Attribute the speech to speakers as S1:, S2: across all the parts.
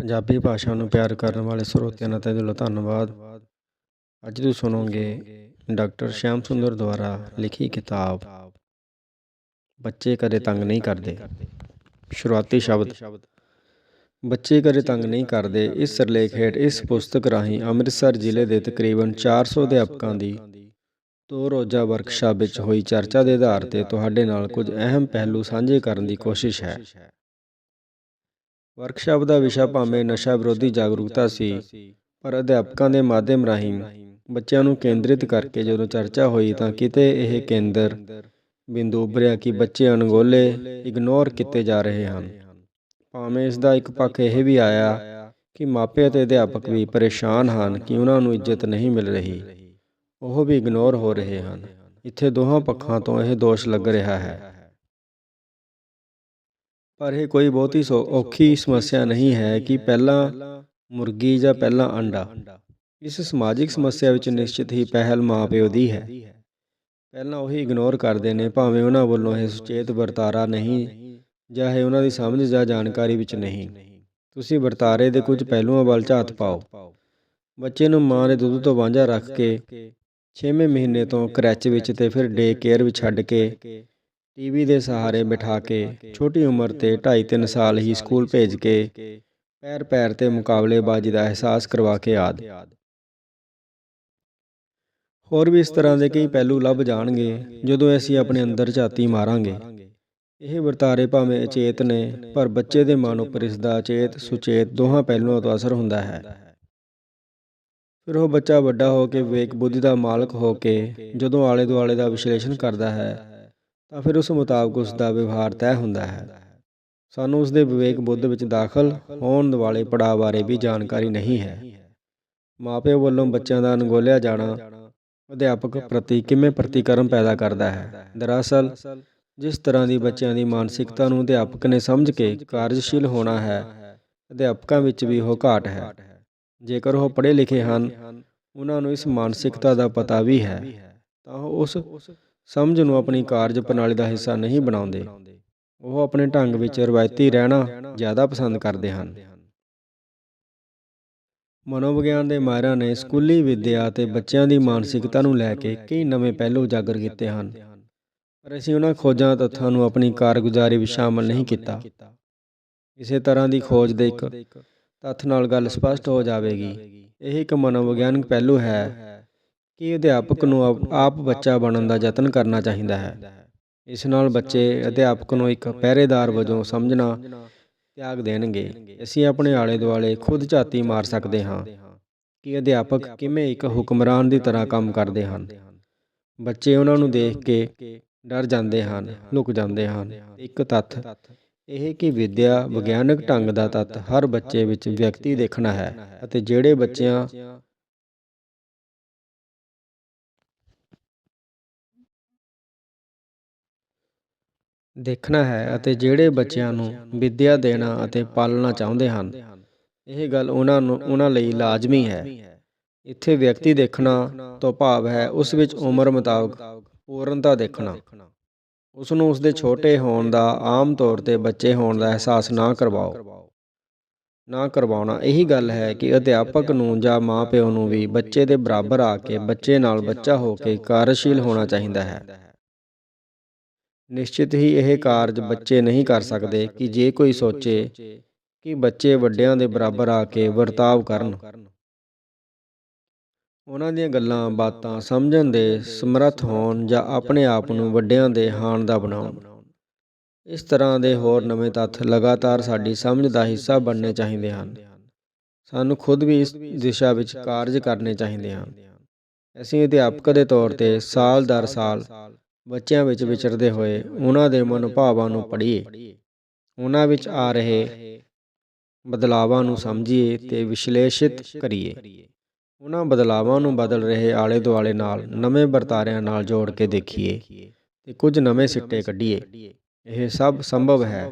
S1: ਪੰਜਾਬੀ ਭਾਸ਼ਾ ਨੂੰ ਪਿਆਰ ਕਰਨ ਵਾਲੇ ਸਰੋਤਿਆਂ ਦਾ ਤਹਿ ਦਿਲੋਂ ਧੰਨਵਾਦ। ਅੱਜ ਤੁਸੀਂ ਸੁਣੋਗੇ ਡਾਕਟਰ ਸ਼ਿਆਮ ਸੁੰਦਰ ਦੁਆਰਾ ਲਿਖੀ ਕਿਤਾਬ, ਬੱਚੇ ਕਦੇ ਤੰਗ ਨਹੀਂ ਕਰਦੇ। ਸ਼ੁਰੂਆਤੀ ਸ਼ਬਦ, ਬੱਚੇ ਕਦੇ ਤੰਗ ਨਹੀਂ ਕਰਦੇ। ਇਸ ਸਰਲੇਖ ਹੇਠ ਇਸ ਪੁਸਤਕ ਰਾਹੀਂ ਅੰਮ੍ਰਿਤਸਰ ਜ਼ਿਲ੍ਹੇ ਦੇ ਤਕਰੀਬਨ 400 ਅਧਿਆਪਕਾਂ ਦੀ ਦੋ ਰੋਜ਼ਾ ਵਰਕਸ਼ਾਪ ਵਿੱਚ ਹੋਈ ਚਰਚਾ ਦੇ ਆਧਾਰ ਤੇ ਤੁਹਾਡੇ ਨਾਲ ਕੁਝ ਅਹਿਮ ਪਹਿਲੂ ਸਾਂਝੇ ਕਰਨ ਦੀ ਕੋਸ਼ਿਸ਼ ਹੈ। ਵਰਕਸ਼ਾਪ ਦਾ ਵਿਸ਼ਾ ਭਾਵੇਂ ਨਸ਼ਾ ਵਿਰੋਧੀ ਜਾਗਰੂਕਤਾ ਸੀ ਪਰ ਅਧਿਆਪਕਾਂ ਦੇ ਮਾਧਿਅਮ ਰਾਹੀਂ ਬੱਚਿਆਂ ਨੂੰ ਕੇਂਦਰਿਤ ਕਰਕੇ ਜਦੋਂ ਚਰਚਾ ਹੋਈ ਤਾਂ ਕਿਤੇ ਇਹ ਕੇਂਦਰ ਬਿੰਦੂ ਉਭਰਿਆ ਕਿ ਬੱਚੇ ਅਣਗੋਲੇ ਇਗਨੋਰ ਕੀਤੇ ਜਾ ਰਹੇ ਹਨ। ਭਾਵੇਂ ਇਸ ਦਾ ਇੱਕ ਪੱਖ ਇਹ ਵੀ ਆਇਆ ਕਿ ਮਾਪੇ ਅਤੇ ਅਧਿਆਪਕ ਵੀ ਪਰੇਸ਼ਾਨ ਹਨ ਕਿ ਉਹਨਾਂ ਨੂੰ ਇੱਜ਼ਤ ਨਹੀਂ ਮਿਲ ਰਹੀ। ਉਹ ਵੀ ਇਗਨੋਰ ਹੋ ਰਹੇ ਹਨ। ਇੱਥੇ ਦੋਹਾਂ ਪੱਖਾਂ ਤੋਂ ਇਹ ਦੋਸ਼ ਲੱਗ ਰਿਹਾ ਹੈ। ਪਰ ਇਹ ਕੋਈ ਬਹੁਤੀ ਸੌ ਔਖੀ ਸਮੱਸਿਆ ਨਹੀਂ ਹੈ ਕਿ ਪਹਿਲਾਂ ਮੁਰਗੀ ਜਾਂ ਪਹਿਲਾਂ ਅੰਡਾ ਇਸ ਸਮਾਜਿਕ ਸਮੱਸਿਆ ਵਿੱਚ ਨਿਸ਼ਚਿਤ ਹੀ ਪਹਿਲ ਮਾਪਿਓ ਦੀ ਹੈ। ਪਹਿਲਾਂ ਉਹੀ ਇਗਨੋਰ ਕਰਦੇ ਨੇ, ਭਾਵੇਂ ਉਹਨਾਂ ਵੱਲੋਂ ਇਹ ਸੁਚੇਤ ਵਰਤਾਰਾ ਨਹੀਂ ਜਾਂ ਇਹ ਉਹਨਾਂ ਦੀ ਸਮਝ ਜਾਂ ਜਾਣਕਾਰੀ ਵਿੱਚ ਨਹੀਂ। ਤੁਸੀਂ ਵਰਤਾਰੇ ਦੇ ਕੁਝ ਪਹਿਲੂਆਂ ਵੱਲ ਝਾਤ ਪਾਓ। ਬੱਚੇ ਨੂੰ ਮਾਂ ਦੇ ਦੁੱਧ ਤੋਂ ਵਾਂਝਾ ਰੱਖ ਕੇ 6ਵੇਂ ਮਹੀਨੇ ਤੋਂ ਕਰੈਚ ਵਿੱਚ ਤੇ ਫਿਰ ਡੇ ਕੇਅਰ ਵਿੱਚ ਛੱਡ ਕੇ ਟੀਵੀ ਦੇ ਸਹਾਰੇ ਬਿਠਾ ਕੇ ਛੋਟੀ ਉਮਰ ਤੇ 2.5-3 ਸਾਲ ਹੀ ਸਕੂਲ ਭੇਜ ਕੇ ਪੈਰ ਪੈਰ ਤੇ ਮੁਕਾਬਲੇਬਾਜ਼ੀ ਦਾ ਅਹਿਸਾਸ ਕਰਵਾ ਕੇ ਆਦ। ਹੋਰ ਵੀ ਇਸ ਤਰ੍ਹਾਂ ਦੇ ਕਈ ਪਹਿਲੂ ਲੱਭ ਜਾਣਗੇ ਜਦੋਂ ਅਸੀਂ ਆਪਣੇ ਅੰਦਰ ਝਾਤੀ ਮਾਰਾਂਗੇ। ਇਹ ਵਰਤਾਰੇ ਭਾਵੇਂ ਅਚੇਤ ਨੇ, ਪਰ ਬੱਚੇ ਦੇ ਮਨ ਉੱਪਰ ਇਸ ਦਾ ਅਚੇਤ, ਸੁਚੇਤ ਦੋਹਾਂ ਪਹਿਲੂਆਂ ਤੋਂ ਅਸਰ ਹੁੰਦਾ ਹੈ। ਫਿਰ ਉਹ ਬੱਚਾ ਵੱਡਾ ਹੋ ਕੇ ਵਿਵੇਕ ਬੁੱਧੀ ਦਾ ਮਾਲਕ ਹੋ ਕੇ ਜਦੋਂ ਆਲੇ ਦੁਆਲੇ ਦਾ ਵਿਸ਼ਲੇਸ਼ਣ ਕਰਦਾ ਹੈ ਤਾਂ ਫਿਰ ਉਸ ਮੁਤਾਬਕ ਉਸ ਦਾ ਵਿਵਹਾਰ ਤੈਅ ਹੁੰਦਾ ਹੈ। ਸਾਨੂੰ ਉਸ ਦੇ ਵਿਵੇਕ ਬੁੱਧ ਵਿੱਚ ਦਾਖਲ ਹੋਣ ਵਾਲੇ ਪੜਾਅ ਬਾਰੇ ਵੀ ਜਾਣਕਾਰੀ ਨਹੀਂ ਹੈ। ਮਾਪਿਆਂ ਵੱਲੋਂ ਬੱਚਿਆਂ ਦਾ ਅਣਗੋਲਿਆ ਜਾਣਾ ਅਧਿਆਪਕ ਪ੍ਰਤੀ ਕਿਵੇਂ ਪ੍ਰਤੀਕਰਮ ਪੈਦਾ ਕਰਦਾ ਹੈ? ਦਰਅਸਲ, ਜਿਸ ਤਰ੍ਹਾਂ ਦੀ ਬੱਚਿਆਂ ਦੀ ਮਾਨਸਿਕਤਾ ਨੂੰ ਅਧਿਆਪਕ ਨੇ ਸਮਝ ਕੇ ਕਾਰਜਸ਼ੀਲ ਹੋਣਾ ਹੈ, ਅਧਿਆਪਕਾਂ ਵਿੱਚ ਵੀ ਉਹ ਘਾਟ ਹੈ। ਜੇਕਰ ਉਹ ਪੜ੍ਹੇ ਲਿਖੇ ਹਨ, ਉਹਨਾਂ ਨੂੰ ਇਸ ਮਾਨਸਿਕਤਾ ਦਾ ਪਤਾ ਵੀ ਹੈ, ਤਾਂ ਉਹ ਉਸ ਸਮਝ ਨੂੰ ਆਪਣੀ ਕਾਰਜ ਪ੍ਰਣਾਲੀ ਦਾ ਹਿੱਸਾ ਨਹੀਂ ਬਣਾਉਂਦੇ। ਉਹ ਆਪਣੇ ਢੰਗ ਵਿੱਚ ਰਵਾਇਤੀ ਰਹਿਣਾ ਜ਼ਿਆਦਾ ਪਸੰਦ ਕਰਦੇ ਹਨ। ਮਨੋਵਿਗਿਆਨ ਦੇ ਮਾਹਿਰਾਂ ਨੇ ਸਕੂਲੀ ਵਿੱਦਿਆ ਅਤੇ ਬੱਚਿਆਂ ਦੀ ਮਾਨਸਿਕਤਾ ਨੂੰ ਲੈ ਕੇ ਕਈ ਨਵੇਂ ਪਹਿਲੂ ਉਜਾਗਰ ਕੀਤੇ ਹਨ। ਪਰ ਅਸੀਂ ਉਹਨਾਂ ਖੋਜਾਂ ਤੱਥਾਂ ਨੂੰ ਆਪਣੀ ਕਾਰਗੁਜ਼ਾਰੀ ਵਿੱਚ ਸ਼ਾਮਲ ਨਹੀਂ ਕੀਤਾ। ਇਸੇ ਤਰ੍ਹਾਂ ਦੀ ਖੋਜ ਦੇ ਇੱਕ ਤੱਥ ਨਾਲ ਗੱਲ ਸਪਸ਼ਟ ਹੋ ਜਾਵੇਗੀ। ਇਹ ਇੱਕ ਮਨੋਵਿਗਿਆਨਕ ਪਹਿਲੂ ਹੈ। ਕਿ ਅਧਿਆਪਕ ਨੂੰ ਆਪ ਬੱਚਾ ਬਣਨ ਦਾ ਯਤਨ ਕਰਨਾ ਚਾਹੀਦਾ ਹੈ। ਇਸ ਨਾਲ ਬੱਚੇ ਅਧਿਆਪਕ ਨੂੰ ਇੱਕ ਪਹਿਰੇਦਾਰ ਵਜੋਂ ਸਮਝਣਾ, ਤਿਆਗ ਦੇਣਗੇ। ਅਸੀਂ ਆਪਣੇ ਆਲੇ ਦੁਆਲੇ ਖੁਦ ਝਾਤੀ ਮਾਰ ਸਕਦੇ ਹਾਂ ਕਿ ਅਧਿਆਪਕ ਕਿਵੇਂ ਇੱਕ ਹੁਕਮਰਾਨ ਦੀ ਤਰ੍ਹਾਂ ਕੰਮ ਕਰਦੇ ਹਨ। ਬੱਚੇ ਉਹਨਾਂ ਨੂੰ ਦੇਖ ਕੇ ਡਰ ਜਾਂਦੇ ਹਨ, ਲੁਕ ਜਾਂਦੇ ਹਨ। ਇੱਕ ਤੱਥ ਇਹ ਕਿ ਵਿਦਿਆ ਵਿਗਿਆਨਕ ਢੰਗ ਦਾ ਤੱਤ ਹਰ ਬੱਚੇ ਵਿੱਚ ਵਿਅਕਤੀ ਦੇਖਣਾ ਹੈ ਅਤੇ ਜਿਹੜੇ ਬੱਚਿਆਂ ਦੇਖਣਾ ਹੈ ਅਤੇ ਜਿਹੜੇ ਬੱਚਿਆਂ ਨੂੰ ਵਿੱਦਿਆ ਦੇਣਾ ਅਤੇ ਪਾਲਣਾ ਚਾਹੁੰਦੇ ਹਨ, ਇਹ ਗੱਲ ਉਹਨਾਂ ਨੂੰ, ਉਹਨਾਂ ਲਈ ਲਾਜ਼ਮੀ ਹੈ। ਇੱਥੇ ਵਿਅਕਤੀ ਦੇਖਣਾ ਤੋਂ ਭਾਵ ਹੈ, ਉਸ ਵਿੱਚ ਉਮਰ ਮੁਤਾਬਕ ਪੂਰਨਤਾ ਦੇਖਣਾ। ਉਸ ਨੂੰ ਉਸ ਦੇ ਛੋਟੇ ਹੋਣ ਦਾ, ਆਮ ਤੌਰ ਤੇ ਬੱਚੇ ਹੋਣ ਦਾ ਅਹਿਸਾਸ ਨਾ ਕਰਵਾਓ। ਨਾ ਕਰਵਾਉਣਾ, ਇਹੀ ਗੱਲ ਹੈ ਕਿ ਅਧਿਆਪਕ ਨੂੰ ਜਾਂ ਮਾਪਿਓ ਨੂੰ ਵੀ ਬੱਚੇ ਦੇ ਬਰਾਬਰ ਆ ਕੇ ਬੱਚੇ ਨਾਲ ਬੱਚਾ ਹੋ ਕੇ ਕਾਰਜਸ਼ੀਲ ਹੋਣਾ ਚਾਹੀਦਾ ਹੈ। ਨਿਸ਼ਚਿਤ ਹੀ ਇਹ ਕਾਰਜ ਬੱਚੇ ਨਹੀਂ ਕਰ ਸਕਦੇ ਕਿ ਜੇ ਕੋਈ ਸੋਚੇ ਕਿ ਬੱਚੇ ਵੱਡਿਆਂ ਦੇ ਬਰਾਬਰ ਆ ਕੇ ਵਰਤਾਵ ਕਰਨ। ਉਹਨਾਂ ਦੀਆਂ ਗੱਲਾਂ, ਬਾਤਾਂ ਸਮਝਣ ਦੇ ਸਮਰੱਥ ਹੋਣ ਜਾਂ ਆਪਣੇ ਆਪ ਨੂੰ ਵੱਡਿਆਂ ਦੇ ਹਾਣ ਦਾ ਬਣਾਉਣ। ਇਸ ਤਰ੍ਹਾਂ ਦੇ ਹੋਰ ਨਵੇਂ ਤੱਥ ਲਗਾਤਾਰ ਸਾਡੀ ਸਮਝ ਦਾ ਹਿੱਸਾ ਬਣਨੇ ਚਾਹੀਦੇ ਹਨ। ਸਾਨੂੰ ਖੁਦ ਵੀ ਇਸ ਦਿਸ਼ਾ ਵਿੱਚ ਕਾਰਜ ਕਰਨੇ ਚਾਹੀਦੇ ਹਨ। ਅਸੀਂ ਅਧਿਆਪਕ ਦੇ ਤੌਰ ਤੇ ਸਾਲ ਦਰ ਸਾਲ ਬੱਚਿਆਂ ਵਿੱਚ ਵਿਚਰਦੇ ਹੋਏ ਉਹਨਾਂ ਦੇ ਮਨੋਭਾਵਾਂ ਨੂੰ ਪੜ੍ਹੀਏ। ਉਹਨਾਂ ਵਿੱਚ ਆ ਰਹੇ ਬਦਲਾਵਾਂ ਨੂੰ ਸਮਝੀਏ ਤੇ ਵਿਸ਼ਲੇਸ਼ਿਤ ਕਰੀਏ। ਉਹਨਾਂ ਬਦਲਾਵਾਂ ਨੂੰ ਬਦਲ ਰਹੇ ਆਲੇ ਦੁਆਲੇ ਨਾਲ ਨਵੇਂ ਵਰਤਾਰਿਆਂ ਨਾਲ ਜੋੜ ਕੇ ਦੇਖੀਏ ਤੇ ਕੁਝ ਨਵੇਂ ਸਿੱਟੇ ਕੱਢੀਏ। ਇਹ ਸਭ ਸੰਭਵ ਹੈ।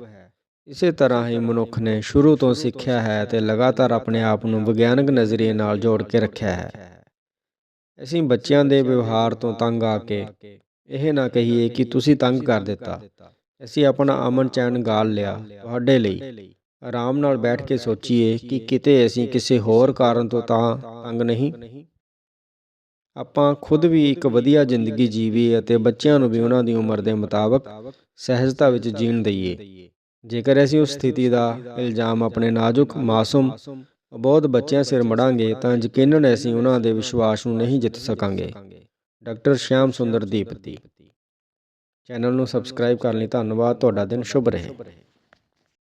S1: ਇਸੇ ਤਰ੍ਹਾਂ ਹੀ ਮਨੁੱਖ ਨੇ ਸ਼ੁਰੂ ਤੋਂ ਸਿੱਖਿਆ ਹੈ ਤੇ ਲਗਾਤਾਰ ਆਪਣੇ ਆਪ ਨੂੰ ਵਿਗਿਆਨਕ ਨਜ਼ਰੀਏ ਨਾਲ ਜੋੜ ਕੇ ਰੱਖਿਆ ਹੈ। ਅਸੀਂ ਬੱਚਿਆਂ ਦੇ ਵਿਵਹਾਰ ਤੋਂ ਤੰਗ ਆ ਕੇ ਇਹ ਨਾ ਕਹੀਏ ਕਿ ਤੁਸੀਂ ਤੰਗ ਕਰ ਦਿੱਤਾ। ਅਸੀਂ ਆਪਣਾ ਅਮਨ ਚੈਨ ਗਾਲ ਲਿਆ ਤੁਹਾਡੇ ਲਈ। ਆਰਾਮ ਨਾਲ ਬੈਠ ਕੇ ਸੋਚੀਏ ਕਿ ਕਿਤੇ ਅਸੀਂ ਕਿਸੇ ਹੋਰ ਕਾਰਨ ਤੋਂ ਤਾਂ ਤੰਗ ਨਹੀਂ। ਆਪਾਂ ਖੁਦ ਵੀ ਇੱਕ ਵਧੀਆ ਜ਼ਿੰਦਗੀ ਜੀਵੀਏ ਅਤੇ ਬੱਚਿਆਂ ਨੂੰ ਵੀ ਉਹਨਾਂ ਦੀ ਉਮਰ ਦੇ ਮੁਤਾਬਕ ਸਹਿਜਤਾ ਵਿੱਚ ਜੀਣ ਦਈਏ। ਜੇਕਰ ਅਸੀਂ ਉਸ ਸਥਿਤੀ ਦਾ ਇਲਜ਼ਾਮ ਆਪਣੇ ਨਾਜ਼ੁਕ ਮਾਸੂਮ ਬਹੁਤ ਬੱਚਿਆਂ ਸਿਰ ਮੜਾਂਗੇ ਤਾਂ ਯਕੀਨਨ ਅਸੀਂ ਉਹਨਾਂ ਦੇ ਵਿਸ਼ਵਾਸ ਨੂੰ ਨਹੀਂ ਜਿੱਤ ਸਕਾਂਗੇ। ਡਾਕਟਰ ਸ਼ਿਆਮ ਸੁੰਦਰ ਦੀਪਤੀ ਚੈਨਲ ਨੂੰ ਸਬਸਕ੍ਰਾਈਬ ਕਰਨ ਲਈ ਧੰਨਵਾਦ। ਤੁਹਾਡਾ ਦਿਨ ਸ਼ੁਭ ਰਹੇ।